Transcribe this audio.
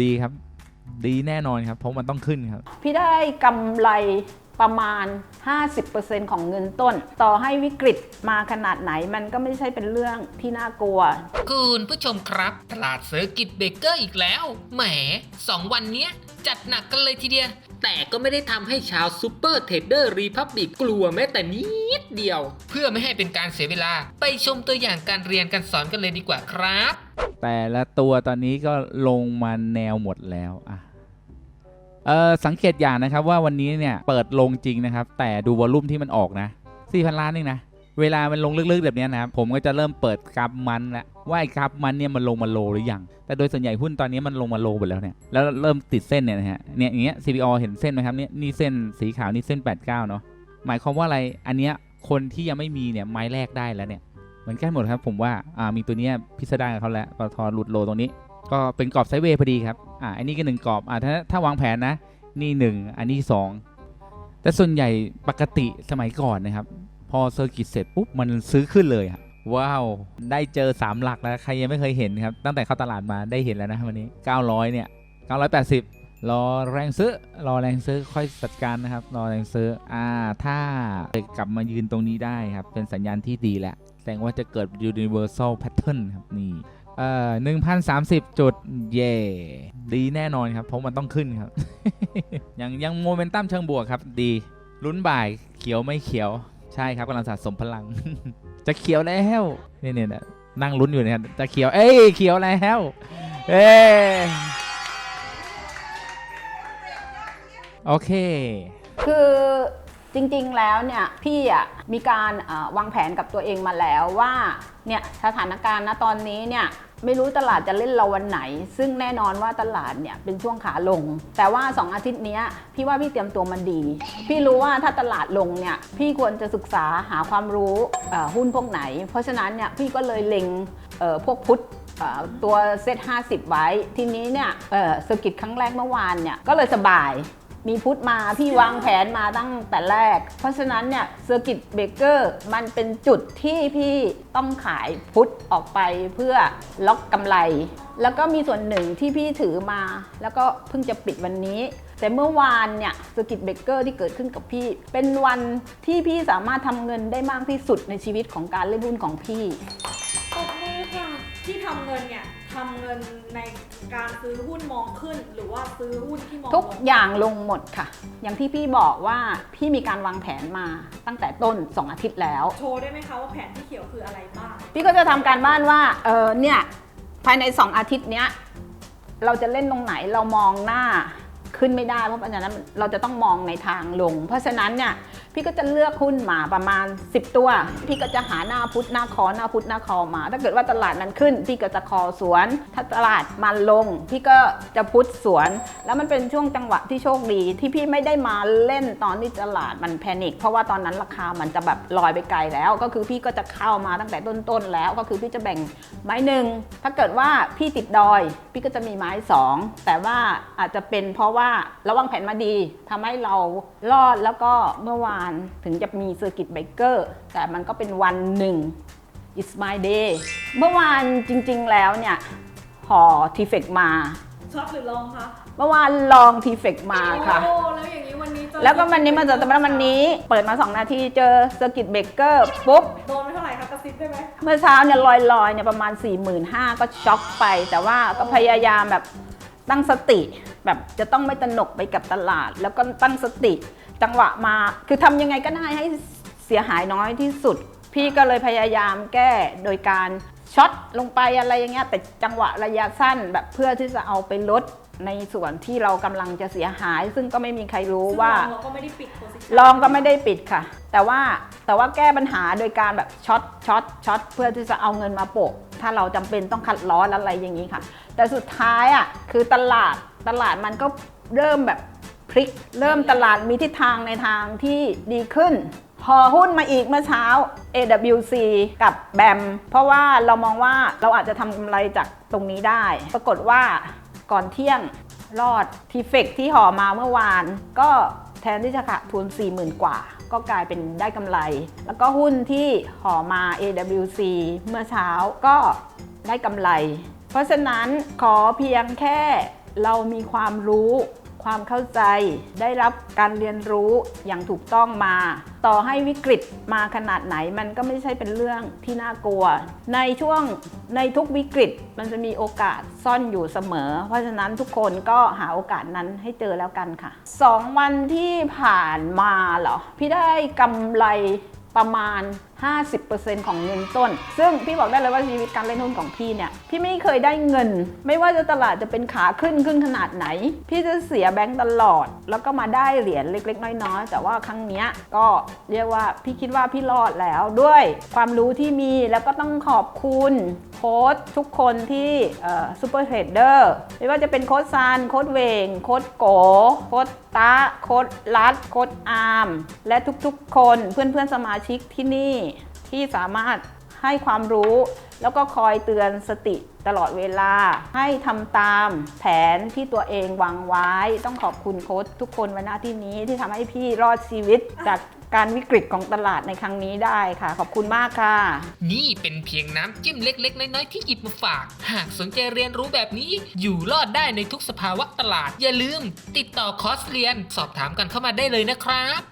ดีครับ ดีแน่นอนครับ เพราะมันต้องขึ้นครับ พี่ได้กำไรประมาณ 50%ของเงินต้น ต่อให้วิกฤตมาขนาดไหนมันก็ไม่ใช่เป็นเรื่องที่น่ากลัว คุณผู้ชมครับ ตลาดเซอร์กิตเบเกอร์อีกแล้ว แหมสองวันเนี้ย จัดหนักกันเลยทีเดียว แต่ก็ไม่ได้ทำให้ชาวซูเปอร์เทรดเดอร์รีพับบิกกลัวแม้แต่นิดเดียว เพื่อไม่ให้เป็นการเสียเวลา ไปชมตัวอย่างการเรียนการสอนกันเลยดีกว่าครับ แต่ละตัวตอนนี้ก็ลงมาแนวหมดแล้วอะเออสังเกตอย่างนะครับว่าวันนี้เนี่ยเปิดลงจริงนะครับ แต่ดูวอลลุ่มที่มันออกนะ4,000ล้านเองนะ เวลามันลงลึกๆแบบนี้นะครับผมก็จะเริ่มเปิดกราฟมันแล้วว่าไอ้กราฟมันเนี่ยมันลงมาโลหรือยัง แต่โดยส่วนใหญ่หุ้นตอนนี้มันลงมาโลหมดแล้วเนี่ยแล้วเริ่มติดเส้นเนี่ยนะฮะเนี่ยอย่างเงี้ย CPO เห็นเส้นไหมครับเนี่ยนี่เส้นสีขาวนี่เส้น 89 เนาะหมายความว่าอะไรอันเนี้ยคนที่ยังไม่มีเนี่ยไม้แรกได้แล้วเนี่ยเหมือนกันหมดครับผมว่าอ่ามีตัวเนี้ยพิสดารกับเขาแล้วปทหลุดโลตรงนี้ ก็เป็นกรอบไซด์เวย์พอดีครับอ่าอันนี้ก็หนึ่งกรอบอ่าถ้าถ้าวางแผนนะนี่หนึ่งอันนี้สองแต่ส่วนใหญ่ปกติสมัยก่อนนะครับ พอเซอร์กิตเสร็จปุ๊บมันซื้อขึ้นเลยอะว้าว ได้เจอ 3 หลักแล้ว ใครยังไม่เคยเห็นครับ ตั้งแต่เข้าตลาดมาได้เห็นแล้วนะวันนี้ 900 เนี่ย 980 รอแรงซื้อ รอแรงซื้อค่อยจัดการนะครับ รอแรงซื้อ อ่า ถ้ากลับมายืนตรงนี้ได้ครับ เป็นสัญญาณที่ดีแล้วแสดงว่าจะเกิด universal pattern ครับนี่เอ่อหนึ่งพันสามสิบจุด เย่ดีแน่นอนครับ เพราะมันต้องขึ้นครับ ยังยังโมเมนตัมเชิงบวกครับ ดีลุ้นบ่ายเขียวไม่เขียว ใช่ครับกำลังสะสมพลัง จะเขียวแล้วนี่เนี่ยนั่งลุ้นอยู่เนี่ยจะเขียว เอ้ยเขียวแล้วเอ้โอเค คือจริงๆ แล้วเนี่ยพี่อะมีการวางแผนกับตัวเองมาแล้วว่าเนี่ยสถานการณ์ณตอนนี้เนี่ย ไม่รู้ตลาดจะเล่นเราวันไหน ซึ่งแน่นอนว่าตลาดเนี่ยเป็นช่วงขาลง แต่ว่า 2 อาทิตย์นี้พี่ว่าพี่เตรียมตัวมันดี พี่รู้ว่าถ้าตลาดลงเนี่ยพี่ควรจะศึกษาหาความรู้หุ้นพวกไหน เพราะฉะนั้นเนี่ยพี่ก็เลยเล็งพวกพุทธตัวเซต50 ไว้ ทีนี้เนี่ยเอ่อเซอร์กิตครั้งแรกเมื่อวานเนี่ยก็เลยสบาย มีพุทธมาพี่วางแผนมาตั้งแต่แรก เพราะฉะนั้นเนี่ยเซอร์กิตเบเกอร์มันเป็นจุดที่พี่ต้องขายพุทธออกไปเพื่อล็อกกำไร แล้วก็มีส่วนหนึ่งที่พี่ถือมา แล้วก็เพิ่งจะปิดวันนี้ แต่เมื่อวานเนี่ยเซอร์กิตเบเกอร์ที่เกิดขึ้นกับพี่ เป็นวันที่พี่สามารถทำเงินได้มากที่สุดในชีวิตของการเล่นหุ้นของพี่ ตบมือค่ะที่ทำเงินเนี่ย ทำเงินในการซื้อหุ้นมองขึ้น หรือว่าซื้อหุ้นที่มองทุกลงอย่างลงหมดค่ะ อย่างที่พี่บอกว่าพี่มีการวางแผนมาตั้งแต่ต้น 2 อาทิตย์แล้ว โชว์ได้ไหมคะว่าแผนที่เขียวคืออะไรบ้าง พี่ก็จะทำการบ้านว่าเออเนี่ยภายใน 2 อาทิตย์เนี้ยเราจะเล่นตรงไหนเรามองหน้าขึ้นไม่ได้เพราะฉะนั้นเราจะต้องมองในทางลง เพราะฉะนั้นเนี่ย พี่ก็จะเลือกหุ้นมาประมาณ 10 ตัว พี่ก็จะหาหน้าพุทธหน้าคอหน้าพุทธหน้าคอมา ถ้าเกิดว่าตลาดมันขึ้น พี่ก็จะคอสวน ถ้าตลาดมันลง พี่ก็จะพุทธสวน แล้วมันเป็นช่วงจังหวะที่โชคดี ที่พี่ไม่ได้มาเล่นตอนที่ตลาดมันแพนิคเพราะว่าตอนนั้นราคามันจะแบบลอยไปไกลแล้ว ก็คือพี่ก็จะเข้ามาตั้งแต่ต้นๆแล้ว ก็คือพี่จะแบ่งไม้หนึ่งถ้าเกิดว่าพี่ติดดอย พี่ก็จะมีไม้สองแต่ว่าอาจจะเป็นเพราะว่าระวางแผนมาดีทำให้เรารอดแล้วก็เมื่อวานถึงจะมีเซอร์กิตไบเกอร์แต่มันก็เป็นวันหนึ่ง it's my day เมื่อวานจริงๆแล้วเนี่ยห่อทีเฟกมาช็อตหรือลองคะเมื่อวานลองทีเฟกมาค่ะ โอ้แล้วอย่างนี้วันนี้เจอแล้วก็วันนี้มาเจอแต่วันนี้ เปิดมา 2 นาทีเจอเซอร์กิตเบเกอร์ปุ๊บ โดนไปเท่าไหร่คะกระซิบได้ไหมเมื่อเช้าเนี่ยลอยๆเนี่ยประมาณ 4 5 0 0 0ก็ช็อกไป แต่ว่าก็พยายามแบบตั้งสติ แบบจะต้องไม่ตระหนกไปกับตลาด แล้วก็ตั้งสติ จังหวะมา คือทำยังไงก็ได้ให้เสียหายน้อยที่สุด พี่ก็เลยพยายามแก้โดยการช็อตลงไปอะไรอย่างเงี้ยแต่จังหวะระยะสั้นแบบเพื่อที่จะเอาไปลดในส่วนที่เรากำลังจะเสียหาย ซึ่งก็ไม่มีใครรู้ซึ่งว่าลองเราก็ไม่ได้ปิดโพซิชันลองก็ไม่ได้ปิดค่ะ แต่ว่าแต่ว่าแก้ปัญหาโดยการแบบช็อตช็อตช็อตเพื่อที่จะเอาเงินมาโปะ ถ้าเราจำเป็นต้องคัดล้ออะไรอย่างนี้ค่ะ แต่สุดท้ายอะคือตลาดตลาดมันก็เริ่มแบบ พลิก เริ่มตลาดมีทิศทางในทางที่ดีขึ้นพอหุ้นมาอีกเมื่อเช้า AWC กับแบม เพราะว่าเรามองว่าเราอาจจะทำกำไรจากตรงนี้ได้ ปรากฏว่าก่อนเที่ยงรอดทีเฟกที่ห่อมาเมื่อวาน ก็แทนที่จะขาดทุน 40,000 กว่า ก็กลายเป็นได้กำไร แล้วก็หุ้นที่ห่อมา AWC เมื่อเช้าก็ได้กำไร เพราะฉะนั้นขอเพียงแค่เรามีความรู้ ความเข้าใจได้รับการเรียนรู้อย่างถูกต้องมา ต่อให้วิกฤตมาขนาดไหนมันก็ไม่ใช่เป็นเรื่องที่น่ากลัว ในช่วงในทุกวิกฤตมันจะมีโอกาสซ่อนอยู่เสมอ เพราะฉะนั้นทุกคนก็หาโอกาสนั้นให้เจอแล้วกันค่ะสองวันที่ผ่านมาเหรอ พี่ได้กำไร ประมาณ 50%ของเงินต้น ซึ่งพี่บอกได้เลยว่าชีวิตการเล่นหุ้นของพี่เนี่ย พี่ไม่เคยได้เงิน ไม่ว่าจะตลาดจะเป็นขาขึ้นขึ้นขนาดไหน พี่จะเสียแบงก์ตลอด แล้วก็มาได้เหรียญเล็ก ๆ น้อยๆ แต่ว่าครั้งเนี้ยก็เรียกว่าพี่คิดว่าพี่รอดแล้วด้วย ความรู้ที่มีแล้วก็ต้องขอบคุณ ค้ชทุกคนที่ซูเปอร์เทรดเดอร์ไม่ว่าจะเป็นโค้ชซานโค้ชเวงโค้ชโกโค้ชตาโค้ชรัดโค้ชอาร์มและทุกๆ คนเพื่อนๆสมาชิกที่นี่ที่สามารถให้ความรู้แล้วก็คอยเตือนสติตลอดเวลา ให้ทำตามแผนที่ตัวเองวางไว้ ต้องขอบคุณโค้ชทุกคนไว้หน้าที่นี้ที่ทำให้พี่รอดชีวิตจาก การวิกฤตของตลาดในครั้งนี้ได้ค่ะ ขอบคุณมากค่ะ นี่เป็นเพียงน้ำจิ้มเล็ก ๆ น้อยๆที่หยิบมาฝาก หากสนใจเรียนรู้แบบนี้ อยู่รอดได้ในทุกสภาวะตลาด อย่าลืม ติดต่อคอร์สเรียน สอบถามกันเข้ามาได้เลยนะครับ